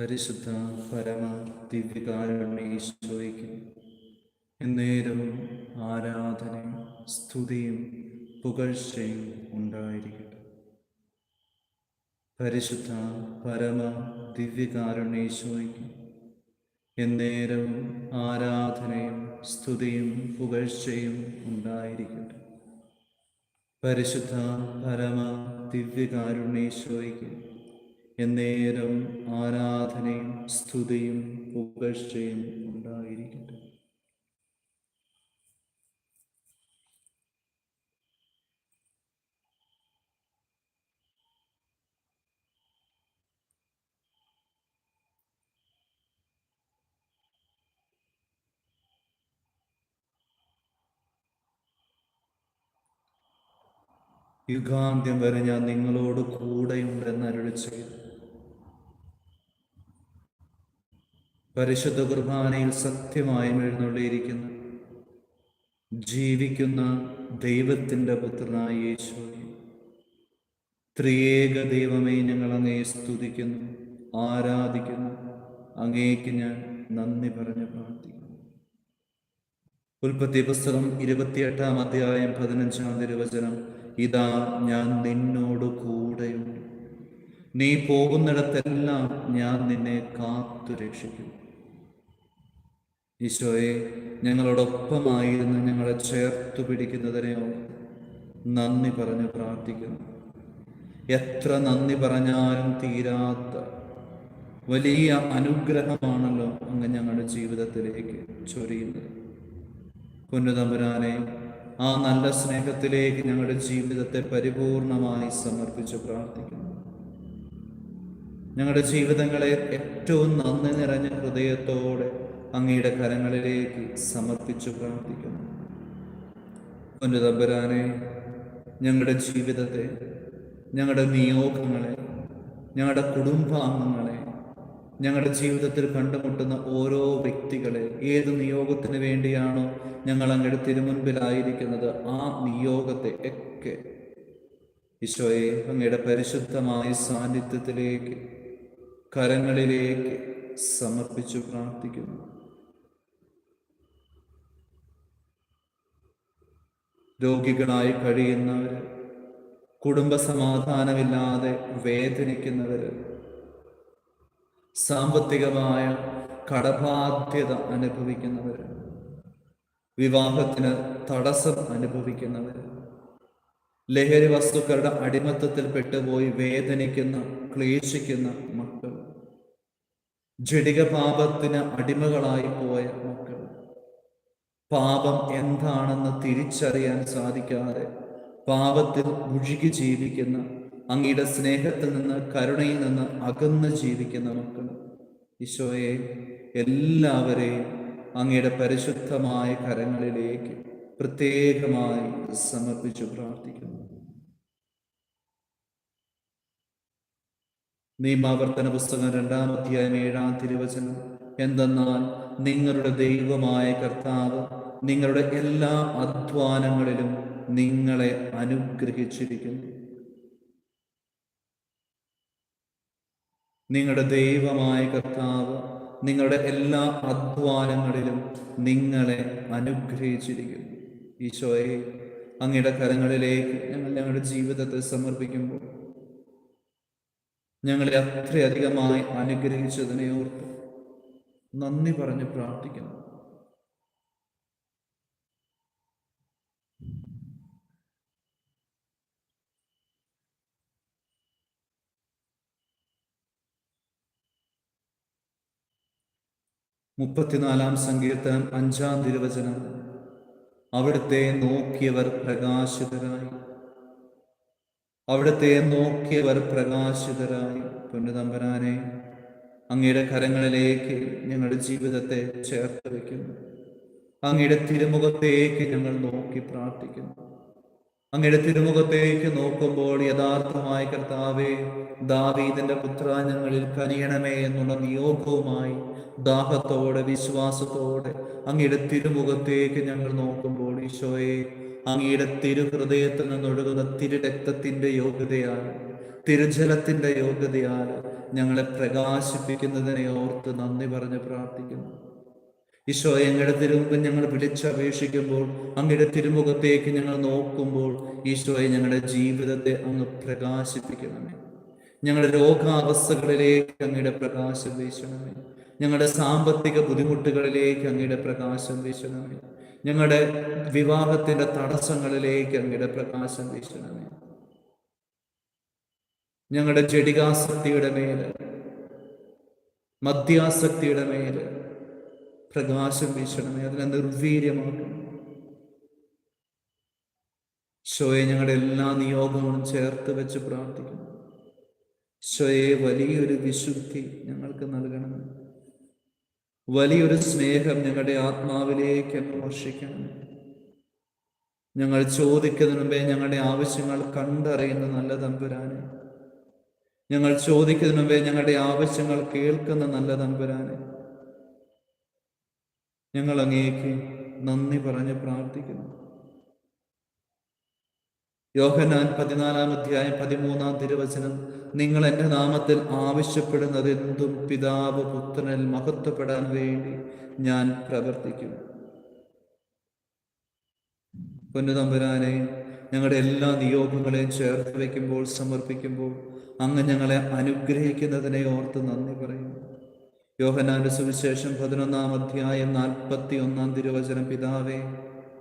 പരിശുദ്ധ പരമ ദിവ്യകാരുണ്യേശ്വയ്ക്ക് എന്നേരവും ആരാധനയും സ്തുതിയും പുകഴ്ചയും ഉണ്ടായിരിക്കട്ടെ. പരിശുദ്ധ പരമ ദിവ്യകാരുണ്യേശ്വയ്ക്ക് എന്നേരവും ആരാധനയും സ്തുതിയും പുകഴ്ചയും ഉണ്ടായിരിക്കട്ടെ. പരിശുദ്ധ പരമ ദിവ്യകാരുണ്യേശ്വയ്ക്ക് എന്നേരം ആരാധനയും സ്തുതിയും പുകഴ്ചയും ഉണ്ടായിരിക്കട്ടെ. യുഗാന്ത്യം വരെ ഞാൻ നിങ്ങളോട് കൂടെയുണ്ടെന്ന് അരുളി ചെയ്തു പരിശുദ്ധ കുർബാനയിൽ സത്യമായും എഴുന്നള്ളിയിരിക്കുന്നു. ജീവിക്കുന്ന ദൈവത്തിന്റെ പുത്രനായ യേശുവെ ത്രിയേക ദൈവമേ ഞങ്ങൾ അങ്ങയെ സ്തുതിക്കുന്നു ആരാധിക്കുന്നു അങ്ങേക്ക് ഞാൻ നന്ദി പറഞ്ഞു പ്രാർത്ഥിക്കുന്നു. ഉൽപ്പത്തി പുസ്തകം ഇരുപത്തിയെട്ടാം അധ്യായം പതിനഞ്ചാം തിരുവചനം ഇതാ ഞാൻ നിന്നോട് കൂടെയുണ്ട്. നീ പോകുന്നിടത്തെല്ലാം ഞാൻ നിന്നെ കാത്തു രക്ഷിക്കും ഈശോയെ ഞങ്ങളോടൊപ്പമായിരുന്നു ഞങ്ങളെ ചേർത്തു പിടിക്കുന്നതിനെ നന്ദി പറഞ്ഞ് പ്രാർത്ഥിക്കുന്നു. എത്ര നന്ദി പറഞ്ഞാലും തീരാത്ത വലിയ അനുഗ്രഹമാണല്ലോ അങ്ങ് ഞങ്ങളുടെ ജീവിതത്തിലേക്ക് ചൊരിയുന്നത്. പൊന്നുതമ്പുരാനെ ആ നല്ല സ്നേഹത്തിലേക്ക് ഞങ്ങളുടെ ജീവിതത്തെ പരിപൂർണമായി സമർപ്പിച്ച് പ്രാർത്ഥിക്കുന്നു. ഞങ്ങളുടെ ജീവിതങ്ങളെ ഏറ്റവും നന്ദി നിറഞ്ഞ ഹൃദയത്തോടെ അങ്ങയുടെ കരങ്ങളിലേക്ക് സമർപ്പിച്ചു പ്രാർത്ഥിക്കുന്നു. പൊന്നുതമ്പുരാനെ ഞങ്ങളുടെ ജീവിതത്തെ ഞങ്ങളുടെ നിയോഗങ്ങളെ ഞങ്ങളുടെ കുടുംബാംഗങ്ങളെ ഞങ്ങളുടെ ജീവിതത്തിൽ കണ്ടുമുട്ടുന്ന ഓരോ വ്യക്തികളെ ഏത് നിയോഗത്തിന് വേണ്ടിയാണോ ഞങ്ങൾ അങ്ങയുടെ തിരുമുൻപിലായിരിക്കുന്നത് ആ നിയോഗത്തെ ഒക്കെ ഈശോയെ അങ്ങയുടെ പരിശുദ്ധമായ സാന്നിധ്യത്തിലേക്ക് കരങ്ങളിലേക്ക് സമർപ്പിച്ചു പ്രാർത്ഥിക്കുന്നു. രോഗികളായി കഴിയുന്നവർ കുടുംബസമാധാനമില്ലാതെ വേദനിക്കുന്നവർ സാമ്പത്തികമായ കടബാധ്യത അനുഭവിക്കുന്നവർ വിവാഹത്തിന് തടസ്സം അനുഭവിക്കുന്നവർ ലഹരി വസ്തുക്കളുടെ അടിമത്തത്തിൽ പെട്ടുപോയി വേദനിക്കുന്ന ക്ലേശിക്കുന്ന മക്കൾ ജടിക പാപത്തിന് അടിമകളായി പോയ പാപം എന്താണെന്ന് തിരിച്ചറിയാൻ സാധിക്കാതെ പാപത്തിൽ മുഴുകി ജീവിക്കുന്ന അങ്ങയുടെ സ്നേഹത്തിൽ നിന്ന് കരുണയിൽ നിന്ന് അകന്ന് ജീവിക്കുന്ന മക്കൾ. ഈശോയെ എല്ലാവരെയും അങ്ങയുടെ പരിശുദ്ധമായ കരങ്ങളിലേക്ക് പ്രത്യേകമായി സമർപ്പിച്ചു പ്രാർത്ഥിക്കുന്നു. നിയമാവർത്തന പുസ്തകം രണ്ടാം അധ്യായം ഏഴാം തിരുവചനം. എന്തെന്നാൽ നിങ്ങളുടെ ദൈവമായ കർത്താവ് നിങ്ങളുടെ എല്ലാ അധ്വാനങ്ങളിലും നിങ്ങളെ അനുഗ്രഹിച്ചിരിക്കുന്നു. നിങ്ങളുടെ ദൈവമായ കർത്താവ് നിങ്ങളുടെ എല്ലാ അധ്വാനങ്ങളിലും നിങ്ങളെ അനുഗ്രഹിച്ചിരിക്കുന്നു. ഈശോയെ അങ്ങയുടെ കരങ്ങളിലേക്ക് ഞങ്ങൾ ഞങ്ങളുടെ ജീവിതത്തെ സമർപ്പിക്കുമ്പോൾ ഞങ്ങളെ അത്രയധികമായി അനുഗ്രഹിച്ചതിനെ ഓർത്ത് നന്ദി പറഞ്ഞ് പ്രാർത്ഥിക്കുന്നു. മുപ്പത്തിനാലാം സങ്കീർത്തനം അഞ്ചാം തിരുവചനം. അവിടുത്തെ നോക്കിയവർ പ്രകാശിതരായി. അവിടുത്തെ നോക്കിയവർ പ്രകാശിതരായി. പൊന്നുതമ്പരാനെ അങ്ങയുടെ കരങ്ങളിലേക്ക് ഞങ്ങളുടെ ജീവിതത്തെ ചേർത്ത് വയ്ക്കുന്നു. അങ്ങയുടെ തിരുമുഖത്തേക്ക് ഞങ്ങൾ നോക്കി പ്രാർത്ഥിക്കുന്നു. അങ്ങയുടെ തിരുമുഖത്തേക്ക് നോക്കുമ്പോൾ യഥാർത്ഥമായ കർത്താവേ ദാവീദിന്റെ പുത്ര ഞങ്ങളിൽ കനിയണമേ എന്നുള്ള നിയോഗവുമായി ദാഹത്തോടെ വിശ്വാസത്തോടെ അങ്ങയുടെ തിരുമുഖത്തേക്ക് ഞങ്ങൾ നോക്കുമ്പോൾ ഈശോയെ അങ്ങയുടെ തിരുഹൃദയത്തിൽ നിന്നൊഴുകുന്ന തിരുരക്തത്തിന്റെ യോഗ്യതയാൽ തിരുജലത്തിന്റെ യോഗ്യതയാൽ ഞങ്ങളെ പ്രകാശിപ്പിക്കുന്നതിനെ ഓർത്ത് നന്ദി പറഞ്ഞ് പ്രാർത്ഥിക്കുന്നു. ഈശോ അങ്ങയുടെ തിരുമുഖം ഞങ്ങൾ വിളിച്ചപേക്ഷിക്കുമ്പോൾ അങ്ങയുടെ തിരുമുഖത്തേക്ക് ഞങ്ങൾ നോക്കുമ്പോൾ ഈശോയെ ഞങ്ങളുടെ ജീവിതത്തെ അങ്ങ് പ്രകാശിപ്പിക്കണമേ. ഞങ്ങളുടെ രോഗാവസ്ഥകളിലേക്ക് അങ്ങയുടെ പ്രകാശം വീശണമേ. ഞങ്ങളുടെ സാമ്പത്തിക ബുദ്ധിമുട്ടുകളിലേക്ക് അങ്ങയുടെ പ്രകാശം വീശണമേ. ഞങ്ങളുടെ വിവാഹത്തിന്റെ തടസ്സങ്ങളിലേക്ക് അങ്ങയുടെ പ്രകാശം വീശണമേ. ഞങ്ങളുടെ ജടികാസക്തിയുടെ മേൽ മദ്യാസക്തിയുടെ മേൽ പ്രകാശം വീശണമേ. അതിനെ നിർവീര്യമാക്കണം ഷോയെ ഞങ്ങളുടെ എല്ലാ നിയോഗങ്ങളും ചേർത്ത് വെച്ച് പ്രാർത്ഥിക്കുന്നു. ഷോയെ വലിയൊരു വിശുദ്ധി ഞങ്ങൾക്ക് നൽകണം വലിയൊരു സ്നേഹം ഞങ്ങളുടെ ആത്മാവിലേക്ക് അങ്ങ് വർഷിക്കണം ഞങ്ങൾ ചോദിക്കുന്നതിന് മുമ്പേ ഞങ്ങളുടെ ആവശ്യങ്ങൾ കണ്ടറിയുന്ന നല്ല തമ്പുരാനെ. ഞങ്ങൾ ചോദിക്കുന്നതിന് മുമ്പേ ഞങ്ങളുടെ ആവശ്യങ്ങൾ കേൾക്കുന്ന നല്ല തമ്പുരാനെ. ഞങ്ങൾ അങ്ങേക്ക് നന്ദി പറഞ്ഞ് പ്രാർത്ഥിക്കുന്നു. യോഹനാൻ പതിനാലാം അധ്യായം പതിമൂന്നാം തിരുവചനം നിങ്ങൾ എന്റെ നാമത്തിൽ ആവശ്യപ്പെടുന്നത് എന്തും പിതാവ് പുത്രനിൽ മഹത്വപ്പെടാൻ വേണ്ടി ഞാൻ പ്രവർത്തിക്കും. പൊന്നുതമ്പുരാനെ ഞങ്ങളുടെ എല്ലാ നിയോഗങ്ങളെയും ചേർത്ത് വയ്ക്കുമ്പോൾ സമർപ്പിക്കുമ്പോൾ അങ്ങ് ഞങ്ങളെ അനുഗ്രഹിക്കുന്നതിനെ ഓർത്ത് നന്ദി പറയുന്നു. യോഹനാന്റെ സുവിശേഷം പതിനൊന്നാം അധ്യായം നാൽപ്പത്തി ഒന്നാം തിരുവചനം പിതാവേ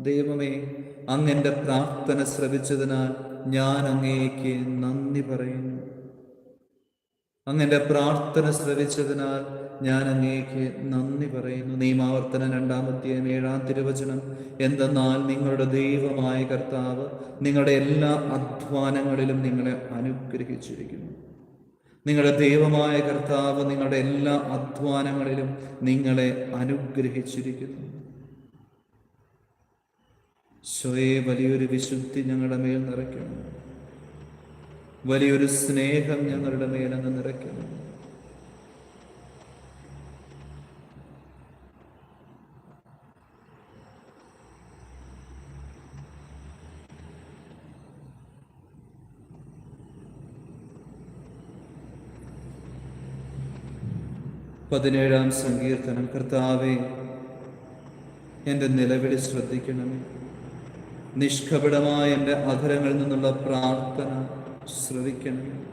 ദൈവമേ അങ്ങന്റെ പ്രാർത്ഥന ശ്രവിച്ചതിനാൽ ഞാൻ അങ്ങേക്ക് നന്ദി പറയുന്നു. അങ്ങന്റെ പ്രാർത്ഥന ശ്രവിച്ചതിനാൽ ഞാൻ അങ്ങേക്ക് നന്ദി പറയുന്നു. നിയമാവർത്തനം രണ്ടാമത്തെയും ഏഴാം തിരുവചനം. എന്തെന്നാൽ നിങ്ങളുടെ ദൈവമായ കർത്താവ് നിങ്ങളുടെ എല്ലാ അധ്വാനങ്ങളിലും നിങ്ങളെ അനുഗ്രഹിച്ചിരിക്കുന്നു. നിങ്ങളുടെ ദൈവമായ കർത്താവ് നിങ്ങളുടെ എല്ലാ അധ്വാനങ്ങളിലും നിങ്ങളെ അനുഗ്രഹിച്ചിരിക്കുന്നു. സ്വയെ വലിയൊരു വിശുദ്ധി ഞങ്ങളുടെ മേൽ നിറയ്ക്കണം വലിയൊരു സ്നേഹം ഞങ്ങളുടെ മേലങ്ങ് നിറയ്ക്കണം പതിനേഴാം സങ്കീർത്തനം കർത്താവെ എന്റെ നിലവിളി ശ്രദ്ധിക്കണമേ. നിഷ്കപടമായ എന്റെ അധരങ്ങളിൽ നിന്നുള്ള പ്രാർത്ഥന ശ്രവിക്കണം.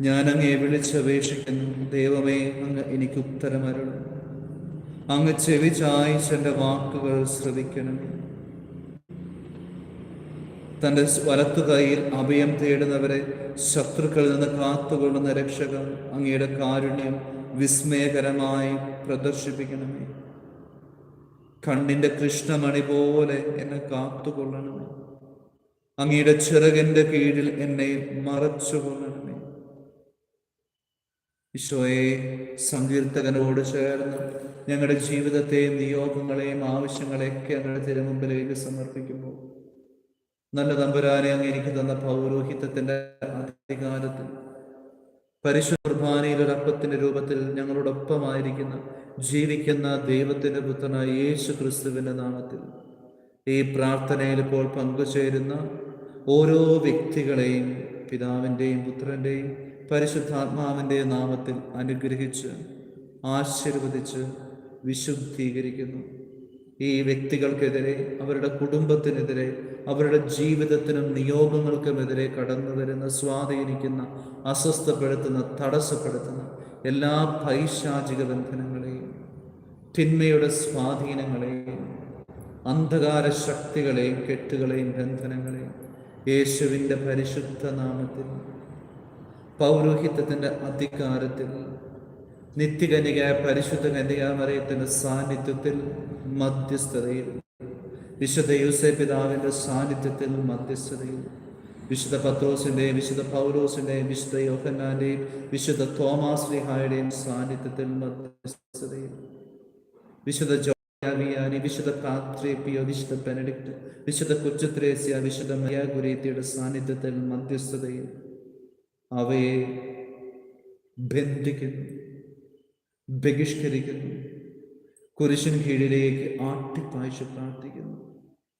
ഞാൻ അങ്ങേ വിളിച്ചപേക്ഷിക്കുന്നു. ദൈവമേ അങ്ങ് എനിക്ക് ഉത്തരമരുളും. അങ്ങ് ചെവി ചായ്ച്ച് എന്റെ വാക്കുകൾ ശ്രവിക്കണം. തന്റെ വലത്തു കൈയിൽ അഭയം തേടുന്നവരെ ശത്രുക്കളിൽ നിന്ന് കാത്തുകൊള്ളുന്ന രക്ഷകൻ അങ്ങയുടെ കാരുണ്യം വിസ്മയകരമായി പ്രദർശിപ്പിക്കണമേ. കണ്ണിന്റെ കൃഷ്ണമണി പോലെ എന്നെ കാത്തുകൊള്ളണമേ. അങ്ങയുടെ ചിറകന്റെ കീഴിൽ എന്നെ മറച്ചുകൊള്ളണമേ ഈശോയെ സങ്കീർത്തകനോട് ചേർന്ന് ഞങ്ങളുടെ ജീവിതത്തെയും നിയോഗങ്ങളെയും ആവശ്യങ്ങളെയൊക്കെ ഞങ്ങളുടെ തിരുമുമ്പിലേക്ക് സമർപ്പിക്കുമ്പോൾ നല്ല തമ്പുരാനെ അങ്ങ് എനിക്ക് തന്ന പൗരോഹിത്വത്തിന്റെ അധികാരത്തിൽ പരിശുദ്ധ കുർബാനയിൽ ഒരു രൂപത്തിൽ ഞങ്ങളോടൊപ്പമായിരിക്കുന്ന ജീവിക്കുന്ന ദൈവത്തിന്റെ പുത്രനായ യേശു ക്രിസ്തുവിന്റെ നാമത്തിൽ ഈ പ്രാർത്ഥനയിൽ ഇപ്പോൾ പങ്കുചേരുന്ന ഓരോ വ്യക്തികളെയും പിതാവിന്റെയും പുത്രന്റെയും പരിശുദ്ധാത്മാവിന്റെ നാമത്തിൽ അനുഗ്രഹിച്ച് ആശീർവദിച്ച് വിശുദ്ധീകരിക്കുന്നു. ഈ വ്യക്തികൾക്കെതിരെ അവരുടെ കുടുംബത്തിനെതിരെ അവരുടെ ജീവിതത്തിനും നിയോഗങ്ങൾക്കുമെതിരെ കടന്നു വരുന്ന സ്വാധീനിക്കുന്ന അസ്വസ്ഥപ്പെടുത്തുന്ന തടസ്സപ്പെടുത്തുന്ന എല്ലാ പൈശാചിക ബന്ധനങ്ങളെയും തിന്മയുടെ സ്വാധീനങ്ങളെയും അന്ധകാര ശക്തികളെയും കെട്ടുകളെയും ബന്ധനങ്ങളെയും യേശുവിന്റെ പരിശുദ്ധ നാമത്തിൽ പൗരോഹിത്വത്തിന്റെ അധികാരത്തിൽ നിത്യകന്യകയായ പരിശുദ്ധ കനികാമറിയത്തിന്റെ സാന്നിധ്യത്തിൽ മധ്യസ്ഥതയിൽ വിശുദ്ധ യൂസേ പിതാവിന്റെ സാന്നിധ്യത്തിൽ മധ്യസ്ഥതയിൽ വിശുദ്ധ പത്രോസിന്റെയും വിശുദ്ധ പൗലോസിന്റെയും വിശുദ്ധ യോഹന്നാന്റെയും വിശുദ്ധ തോമാസ് ലിഹായുടെയും സാന്നിധ്യത്തിൽ മധ്യസ്ഥതയിൽ. വിശുദ്ധ ജോയാവിയാനി വിശുദ്ധ കാത്രേപ്പിയോ വിശുദ്ധ ബെനഡിക്ട് വിശുദ്ധ കൊച്ചുത്രേസ്യ വിശുദ്ധ മയാഗുരേത്തിയുടെ സാന്നിധ്യത്തിൽ മധ്യസ്ഥതയിൽ അവയെ ബന്ധിക്കുന്നു ബഹിഷ്കരിക്കുന്നു. കുരിശിന് കീഴിലേക്ക് ആട്ടിപ്പായ്ച്ച് പ്രാർത്ഥിക്കുന്നു.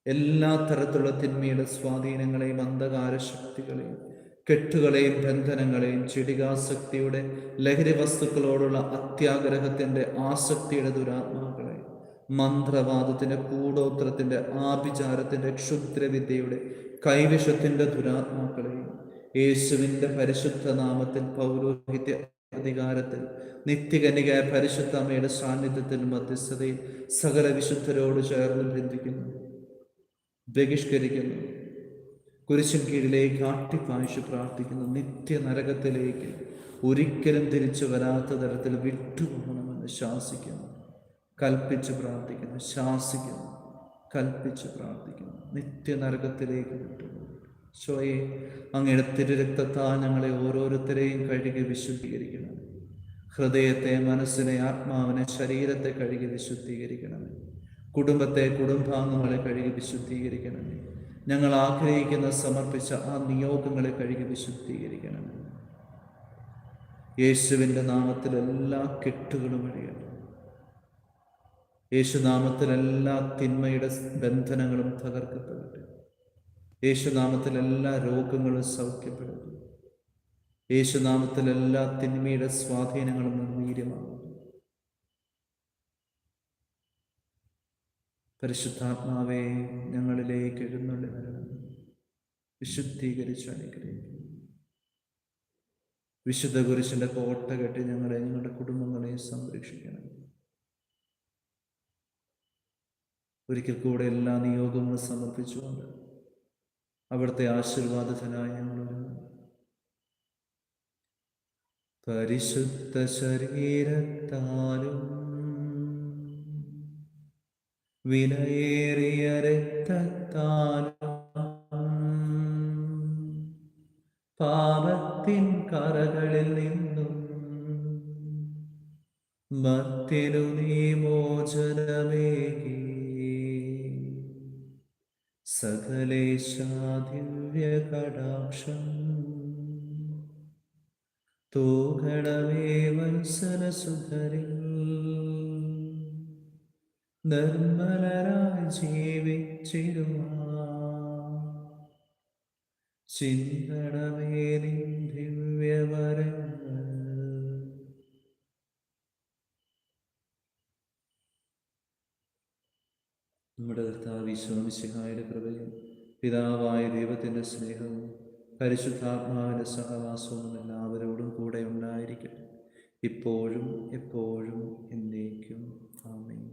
എല്ലാ തരത്തിലുള്ള തിന്മയുടെ സ്വാധീനങ്ങളെയും അന്ധകാര ശക്തികളെയും കെട്ടുകളെയും ബന്ധനങ്ങളെയും ചെടികാസക്തിയുടെ ലഹരി വസ്തുക്കളോടുള്ള അത്യാഗ്രഹത്തിന്റെ ആസക്തിയുടെ ദുരാത്മാക്കളെ മന്ത്രവാദത്തിന്റെ കൂടോത്രത്തിന്റെ ആഭിചാരത്തിന്റെ ക്ഷുദ്രവിദ്യയുടെ കൈവിഷത്തിന്റെ ദുരാത്മാക്കളെയും യേശുവിന്റെ പരിശുദ്ധ നാമത്തിൽ പൗരോഹിത്യ അധികാരത്തിൽ നിത്യകനിക പരിശുദ്ധമ്മയുടെ സാന്നിധ്യത്തിൽ മധ്യസ്ഥതയിൽ സകല വിശുദ്ധരോട് ചേർന്ന് ബന്ധിക്കുന്നു ബഹിഷ്കരിക്കുന്നു കുരിശിൻ കീഴിലേക്ക് ആട്ടിപ്പായിച്ചു പ്രാർത്ഥിക്കുന്നു നിത്യ നരകത്തിലേക്ക് ഒരിക്കലും തിരിച്ചു വരാത്ത തരത്തിൽ വിട്ടുപോകണമെന്ന് ശാസിക്കുന്നു കൽപ്പിച്ച് പ്രാർത്ഥിക്കുന്നു ശാസിക്കുന്നു കൽപ്പിച്ച് പ്രാർത്ഥിക്കുന്നു നിത്യ നരകത്തിലേക്ക് വിട്ടുപോകും ശോയെ അങ്ങയുടെ തിരുരക്തത്താൽ ഞങ്ങളെ ഓരോരുത്തരെയും കഴുകി വിശുദ്ധീകരിക്കണം. ഹൃദയത്തെ മനസ്സിനെ ആത്മാവിനെ ശരീരത്തെ കഴുകി വിശുദ്ധീകരിക്കണമേ കുടുംബത്തെ കുടുംബാംഗങ്ങളെ കഴുകി വിശുദ്ധീകരിക്കണമേ ഞങ്ങൾ ആഗ്രഹിക്കുന്ന സമർപ്പിച്ച ആ നിയോഗങ്ങളെ കഴുകി വിശുദ്ധീകരിക്കണമേ യേശുവിന്റെ നാമത്തിൽ എല്ലാ കെട്ടുകളും അഴിയണം. യേശുനാമത്തിൽ എല്ലാ തിന്മയുടെ ബന്ധനങ്ങളും തകർക്കപ്പെടട്ടെ. യേശുനാമത്തിൽ എല്ലാ രോഗങ്ങളും സൗഖ്യപ്പെടുന്നു. യേശുനാമത്തിൽ എല്ലാ തിന്മയുടെ സ്വാധീനങ്ങളും നിർവീര്യമാകും പരിശുദ്ധാത്മാവേ ഞങ്ങളിലേക്ക് എഴുന്നള്ളി വരണം. വിശുദ്ധീകരിച്ച് അനുഗ്രഹിക്കും വിശുദ്ധ കുരിശിന്റെ കോട്ട കെട്ടി ഞങ്ങളെ ഞങ്ങളുടെ കുടുംബങ്ങളെ സംരക്ഷിക്കണം. ഒരിക്കൽ കൂടെ എല്ലാ നിയോഗങ്ങളും സമർപ്പിച്ചുകൊണ്ട് അവിടുത്തെ ആശീർവാദത്തിനായി ഞങ്ങൾ പരിശുദ്ധ ശരീരത്താലും വിലയേറിയ രക്തത്താലും പാപത്തിൻ കറകളിൽ നിന്നും മത്തിനു നീ മോചനമേകി. സകലേശാദിവ്യ കടാക്ഷം തൂകണമേ വത്സരസുധരിൽ നിർമ്മലരായി ജീവിച്ചിരുവാ ചിന്തണമേ നിൻ നമ്മുടെ കർത്താവ് വിശ്വാമിശിഹായുടെ കൃപയും പിതാവായ ദൈവത്തിന്റെ സ്നേഹവും പരിശുദ്ധാത്മാവിന്റെ സഹവാസവും എല്ലാവരോടും കൂടെ ഉണ്ടായിരിക്കട്ടെ. ഇപ്പോഴും എപ്പോഴും എന്നേക്കും. ആമേൻ.